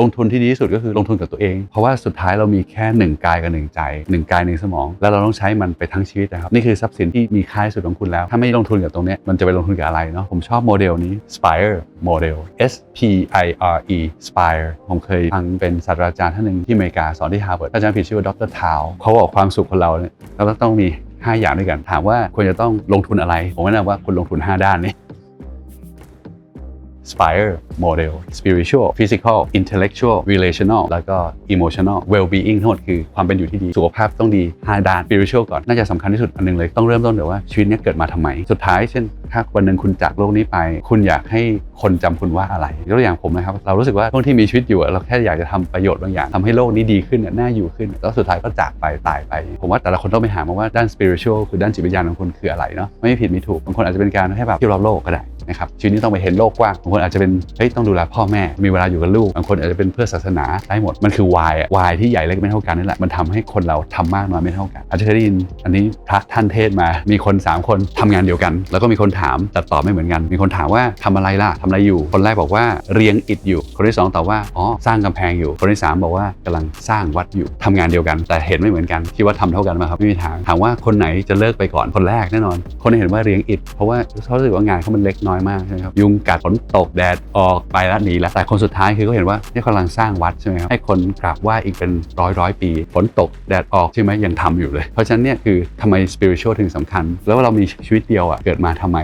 ลงทุนที่ดีที่สุดก็คือลงทุนกับตัวเอง เพราะว่าสุดท้ายเรามีแค่หนึ่งกายกับหนึ่งใจหนึ่งกายหนึ่งสมอง แล้วเราต้องใช้มันไปทั้งชีวิตนะครับ นี่คือทรัพย์สินที่มีค่าที่สุดของคุณแล้ว ถ้าไม่ลงทุนกับตรงนี้มันจะไปลงทุนกับอะไรเนาะผมชอบโมเดลนี้ Spire Model S P I R E Spire ผมเคยฟังเป็นศาสตราจารย์ท่านหนึ่งที่อเมริกาสอนที่ฮาร์วาร์ดอาจารย์ผิดชื่อว่าดรทาวเขาบอกความสุขของเราเนี่ยเราต้องมี5อย่างด้วยกันถามว่าควรจะต้องลงทุนอะไร ผมแนะนำว่าคุณลงทุน 5 ด้านนี้ Spire Model Spiritual Physical Intellectual Relational แล้วก็ Emotional Well-being ทั้งหมดคือความเป็นอยู่ที่ดี สุขภาพต้องดี5ด้าน Spiritual ก่อน น่าจะสำคัญที่สุดอันหนึงเลย ต้องเริ่มต้นเดี๋ยวว่าชีวิตนี้เกิดมาทำไม สุดท้ายเช่น ถ้าวันหนึ่งคุณจากโลกนี้ไป คุณอยากให้คนจำคุณว่าอะไรยกตัวอย่างผมนะครับ เรารู้สึกว่าช่วงที่มีชีวิตอยู่ เราแค่อยากจะทำประโยชน์บางอย่างทำให้โลกนี้ดีขึ้นน่าอยู่ขึ้น แล้วสุดท้ายก็จากไปตายไป ผมว่าแต่ละคนต้องไปหามาว่าด้าน spiritual คือด้านจิตวิญญาณของคุณคืออะไรเนาะไม่ผิดไม่ถูกบางคนอาจจะเป็นการให้แบบเที่ยวรอบโลกก็ได้ นะครับชีวิตนี้ต้องไปเห็นโลกกว้างบางคนอาจจะเป็นเฮ้ยต้องดูแลพ่อแม่ มีเวลาอยู่กับลูกบางคนอาจจะเป็นเพื่อศาสนาได้หมดมันคือวายอะวายที่ใหญ่เล็กไม่เท่ากันนั่แหละมันทำให้คนเราทำมากน้อยไม่เท่ากัน อาจจะเคยได้ยินอันนี้พระท่านเทศมา มีคน 3 คนทำงานเดียวกัน แล้วก็มีคนถามแต่ตอบไม่เหมือนกัน มีคนถามว่าทำอะไรล่ะทำอะไรอยู่ คนแรกบอกว่าเรียงอิฐอยู่ คนที่สองตอบว่าอ๋อสร้างกำแพงอยู่ คนที่สามบอกว่ากำลังสร้างวัดอยู่ทำงานเดียวกัน แต่เห็นไม่เหมือนกันคิดว่าทำเท่ากันไหมครับไม่มีทางถามว่าคนไหนจะเลิกไปก่อนคนแรกแน่นอน คนที่เห็นว่าเรียงอิฐเพราะว่าเขารู้สึกว่างานเขามันเล็กน้อยมากใช่ไหมครับยุงกัดฝนตกแดดออกไปแล้วหนีแล้วแต่คนสุดท้ายคือเขาเห็นว่านี่กำลังสร้างวัดใช่ไหมครับให้คนกราบไหว้อีกเป็นร้อยร้อยปีฝนตกแดดออกใช่ไหมยังทำอยู่เลย เพราะฉะนั้นเนี่ยคือทำไม spiritual ถึงสำคัญ แล้วเรามีชีวิตเดียวอะเกิดมาทำไม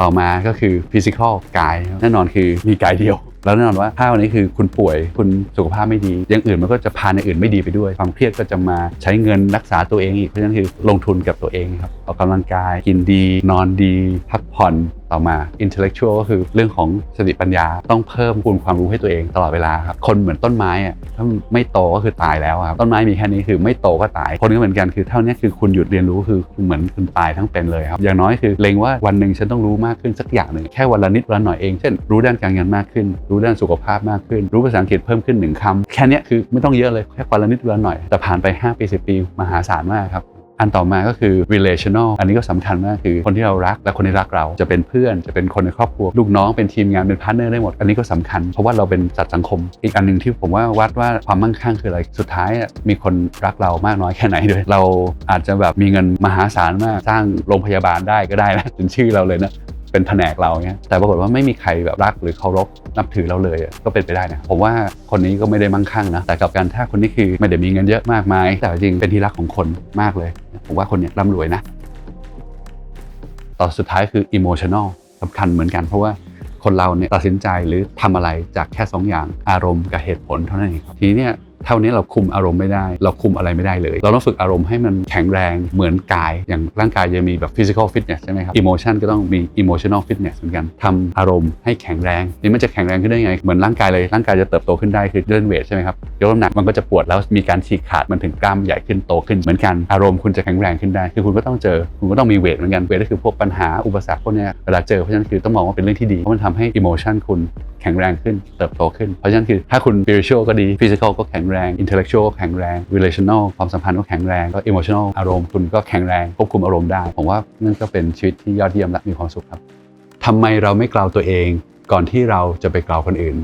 ต่อมาก็คือ physical กายแน่นอนคือมีกายเดียวแล้วแน่นอนว่าถ้าวันนี้คือคุณป่วยคุณสุขภาพไม่ดี อย่างอื่นมันก็จะพาในอื่นไม่ดีไปด้วย ความเครียดก็จะมาใช้เงินรักษาตัวเองอีกเพราะฉะนั้นคือลงทุนกับตัวเองครับออกกำลังกายกินดี นอนดี พักผ่อนต่อมา intellectual ก็คือเรื่องของสติปัญญาต้องเพิ่มพูนความรู้ให้ตัวเองตลอดเวลาครับคนเหมือนต้นไม้อะถ้าไม่โตก็คือตายแล้วครับต้นไม้มีแค่นี้คือไม่โตก็ตายคนก็เหมือนกันคือเท่านี้คือคุณหยุดเรียนรู้คือคุณเหมือนคุณตายทั้งเป็นเลยครับอย่างน้อยคือเล็งว่าวันหนึ่งฉันต้องรู้มากขึ้นสักอย่างหนึ่งแค่วันละนิดวันละหน่อยเองเช่นรู้ด้านการเงินมากขึ้น รู้ด้านสุขภาพมากขึ้น รู้ภาษาอังกฤษเพิ่มขึ้นหนึ่งคำแค่นี้คือไม่ต้องเยอะเลยแค่วันละนิดวันละหน่อยแต่ผ่านไป 5 ปี10ปีมหาศาลมากครับ อันต่อมาก็คือ relational อันนี้ก็สำคัญมากคือคนที่เรารักและคนที่รักเราจะเป็นเพื่อนจะเป็นคนในครอบครัว ลูกน้องเป็นทีมงานเป็นพาร์ทเนอร์ได้หมด อันนี้ก็สำคัญ เพราะว่าเราเป็นสัตว์สังคม อีกอันหนึ่งที่ผมว่าวัดว่าความมั่งคั่งคืออะไร สุดท้ายมีคนรักเรามากน้อยแค่ไหนด้วย เราอาจจะแบบมีเงินมหาศาลมากสร้างโรงพยาบาลได้ก็ได้นะเป็นชื่อเราเลยนะ เป็นแผนกเราเงี้ยแต่ปรากฏว่าไม่มีใครแบบรักหรือเคารพนับถือเราเลยอะก็เป็นไปได้นะผมว่าคนนี้ก็ไม่ได้มั่งคั่งนะแต่กับการถ้าคนนี้คือไม่ได้มีเงินเยอะมากมาย แต่จริงเป็นที่รักของคนมากเลย ผมว่าคนเนี้ยร่ำรวยนะต่อสุดท้ายคือ emotional สำคัญเหมือนกันเพราะว่าคนเราเนี่ยตัดสินใจหรือทำอะไรจากแค่สองอย่างอารมณ์กับเหตุผลเท่านั้นเองทีนี้เนี่ย เท่านี้เราคุมอารมณ์ไม่ได้ เราคุมอะไรไม่ได้เลย เราต้องฝึกอารมณ์ให้มันแข็งแรงเหมือนกาย อย่างร่างกายจะมีแบบ physical fitness ใช่ไหมครับ emotion ก็ต้องมี emotional fitness เหมือนกันทำอารมณ์ให้แข็งแรง นี่มันจะแข็งแรงขึ้นได้ไง เหมือนร่างกายเลย ร่างกายจะเติบโตขึ้นได้คือเล่นเวทใช่ไหมครับยกน้ำหนักมันก็จะปวดแล้วมีการฉีกขาดมันถึงกล้ามใหญ่ขึ้นโตขึ้นเหมือนกันอารมณ์คุณจะแข็งแรงขึ้นได้ คือคุณก็ต้องเจอคุณก็ต้องมีเวทเหมือนกันเวทก็คือพวกปัญหาอุปสรรคพวกนี้เวลาเจอเพราะฉะนั้นคือต้องมองว่าเป็นเรื่องที่ดีเพราะมันทำให้ emotion คุณแข็งแรงขึ้นเติบโตขึ้น เพราะฉะนั้นคือถ้าคุณ spiritual ก็ดี physical ก็แข็งแรง intellectual ก็แข็งแรง relational ความสัมพันธ์ก็แข็งแรงก็ emotional อารมณ์คุณก็แข็งแรงควบคุมอารมณ์ได้ ผมว่านั่นก็เป็นชีวิตที่ยอดเยี่ยมและมีความสุขครับทำไมเราไม่กล่าวตัวเอง ก่อนที่เราจะไปกล่าวคนอื่น